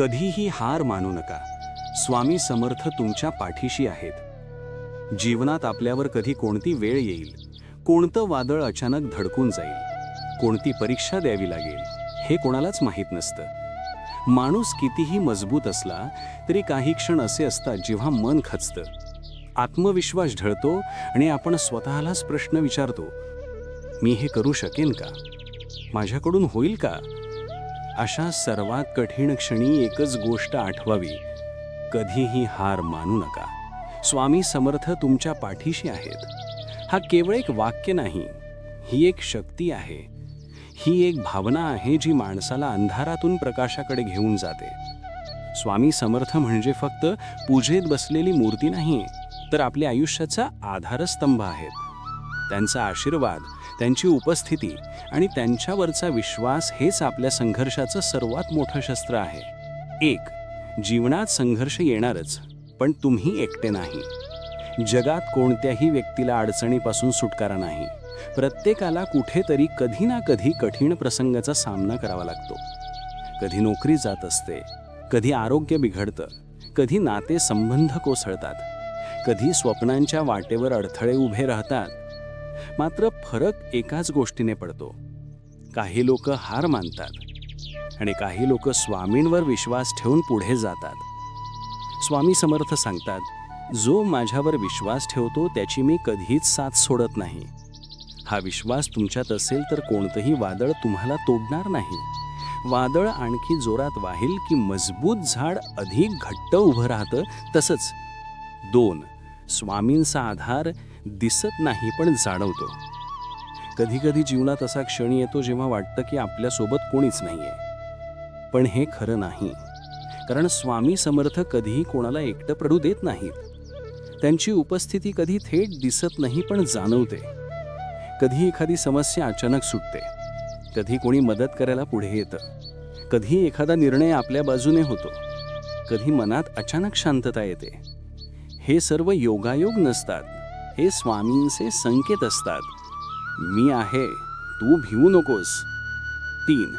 कधीही हार मानू नका. स्वामी समर्थ तुमच्या पाठीशी आहेत. जीवनात आपल्यावर कधी कोणती वेळ येईल? कोणतं वादळ अचानक धडकून जाईल? कोणती परीक्षा द्यावी लागेल? हे कोणालाच माहीत नसतं. माणूस कितीही मजबूत असला तरी काही क्षण असे असतात जेव्हा मन खचतं. आत्मविश्वास ढळतो आणि आपण स्वतःलाच प्रश्न विचारतो मी हे करू शकेन का? माझ्याकडून होईल का? अशा सर्वात कठीण क्षणी एकच गोष्ट आठवावी. कधीही हार मानू नका. स्वामी समर्थ तुमच्या पाठीशी आहेत. हा केवळ एक वाक्य नाही ही एक शक्ती आहे. ही एक भावना आहे जी माणसाला अंधारातून प्रकाशाकडे घेऊन जाते. स्वामी समर्थ म्हणजे फक्त पूजेत बसलेली मूर्ती नाही तर आपल्या आयुष्याचा आधारस्तंभ आहेत. त्यांचा आशीर्वाद त्यांची उपस्थिती आणि त्यांच्यावरचा विश्वास हेच आपल्या संघर्षाचं सर्वात मोठं शस्त्र आहे. एक जीवनात संघर्ष येणारच पण तुम्ही एकटे नाही. जगात कोणत्याही व्यक्तीला अडचणीपासून सुटकारा नाही. प्रत्येकाला कुठेतरी कधी ना कधी कठीण प्रसंगाचा सामना करावा लागतो. कधी नोकरी जात असते कधी आरोग्य बिघडतं कधी नाते संबंध कोसळतात कधी स्वप्नांच्या वाटेवर अडथळे उभे राहतात मात्र फरक एकाच गोष्टीने पडतो. काही लोक हार मानतात आणि काही लोक स्वामींवर विश्वास ठेवून पुढे जातात. स्वामी समर्थ सांगतात जो माझ्यावर विश्वास ठेवतो त्याची मी कधीच साथ सोडत नाही. हा विश्वास तुमच्यात असेल तर कोणतंही वादळ तुम्हाला तोडणार नाही. वादळ आणखी जोरात वाहील की मजबूत झाड अधिक घट्ट उभं राहतं तसंच. दोन स्वामींचा आधार दिसत नाही पण जाणवतो. कधीकधी जीवनात असा क्षण येतो जेव्हा वाटतं की आपल्यासोबत कोणीच नाहीये. पण हे खरं नाही. कारण स्वामी समर्थ कधीही कोणाला एकटं पडू देत नाहीत. त्यांची उपस्थिती कधी थेट दिसत नाही पण जाणवते. कधी एखादी समस्या अचानक सुटते. कधी कोणी मदत करायला पुढे येतं. कधी एखादा निर्णय आपल्या बाजूने होतो. कधी मनात अचानक शांतता येते. हे सर्व योगायोग नसतात. हे स्वामींचे संकेत असतात. मी आहे तू भिवू नकोस. तीन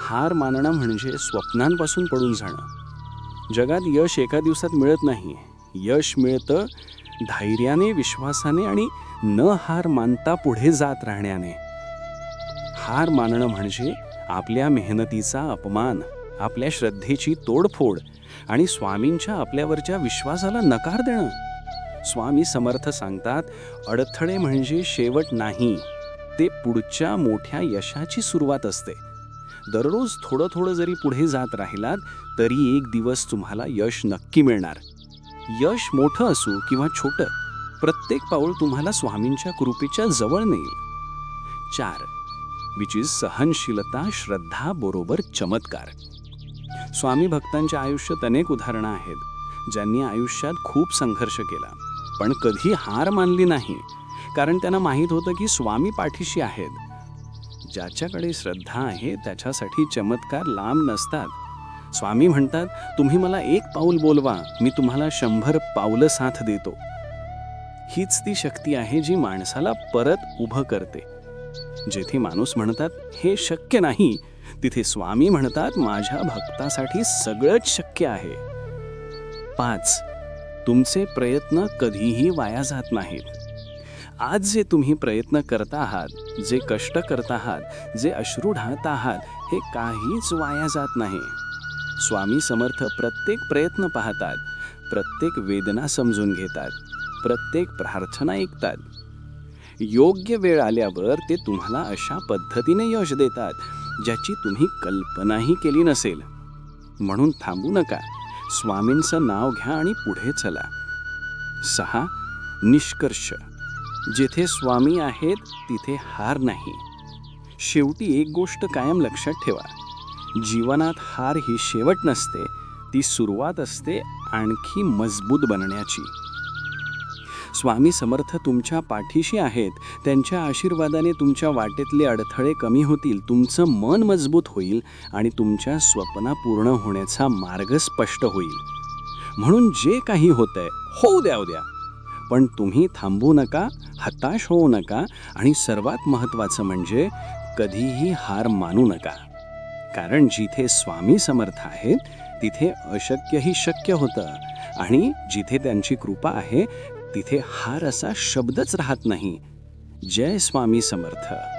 हार मानणं म्हणजे स्वप्नांपासून पडून जाणं. जगात यश एका दिवसात मिळत नाही. यश मिळतं धैर्याने विश्वासाने आणि न हार मानता पुढे जात राहण्याने. हार मानणं म्हणजे आपल्या मेहनतीचा अपमान आपल्या श्रद्धेची तोडफोड आणि स्वामींच्या आपल्यावरच्या विश्वासाला नकार देणं. स्वामी समर्थ सांगतात अडथळे म्हणजे शेवट नाही ते पुढच्या मोठ्या यशाची सुरुवात असते. दररोज थोडं थोडं जरी पुढे जात राहिलात तरी एक दिवस तुम्हाला यश नक्की मिळणार. यश मोठं असू किंवा छोटं प्रत्येक पाऊल तुम्हाला स्वामींच्या कृपेच्या जवळ नेईल. चार विच इज सहनशीलता श्रद्धा बरोबर चमत्कार. स्वामी भक्तांच्या आयुष्यात अनेक उदाहरणं आहेत. ज्यांनी आयुष्यात खूप संघर्ष केला. पण कधी हार मानली नाही. कारण त्यांना माहीत होतं की स्वामी पाठीशी आहेत. ज्याच्याकडे श्रद्धा आहे त्याच्यासाठी चमत्कार लांब नसतात. स्वामी म्हणतात तुम्ही मला एक पाऊल बोलवा मी तुम्हाला शंभर पावलं साथ देतो. हीच ती शक्ती आहे जी माणसाला परत उभं करते. जेथे माणूस म्हणतात हे शक्य नाही तिथे स्वामी म्हणतात माझ्या भक्तासाठी सगळंच शक्य आहे. पाच. तुमचे प्रयत्न कधीही वाया जात नाहीत. आज जे तुम्ही प्रयत्न करता आहात जे कष्ट करत आहात जे अश्रू ढाळत आहात हे काहीच वाया जात नाही. स्वामी समर्थ प्रत्येक प्रयत्न पाहतात प्रत्येक वेदना समजून घेतात प्रत्येक प्रार्थना ऐकतात. योग्य वेळ आल्यावर ते तुम्हाला अशा पद्धतीने यश देतात ज्याची तुम्ही कल्पनाही केली नसेल. म्हणून थांबू नका. स्वामींचं नाव घ्या आणि पुढे चला. सहा निष्कर्ष. जिथे स्वामी आहेत तिथे हार नाही. शेवटी एक गोष्ट कायम लक्षात ठेवा. जीवनात हार ही शेवट नसते ती सुरुवात असते आणखी मजबूत बनण्याची. स्वामी समर्थ तुमच्या पाठीशी आहेत. त्यांच्या आशीर्वादाने तुमच्या वाटेतले अडथळे कमी होतील. तुमचं मन मजबूत होईल आणि तुमच्या स्वप्ना पूर्ण होण्याचा मार्ग स्पष्ट होईल. म्हणून जे काही होतंय होऊ द्या उद्या पण तुम्ही थांबू नका हताश होऊ नका आणि सर्वात महत्त्वाचं म्हणजे कधीही हार मानू नका. कारण जिथे स्वामी समर्थ आहेत तिथे अशक्यही शक्य होतं. आणि जिथे त्यांची कृपा आहे तिथे हार असा शब्दच राहत नाही. जय स्वामी समर्थ.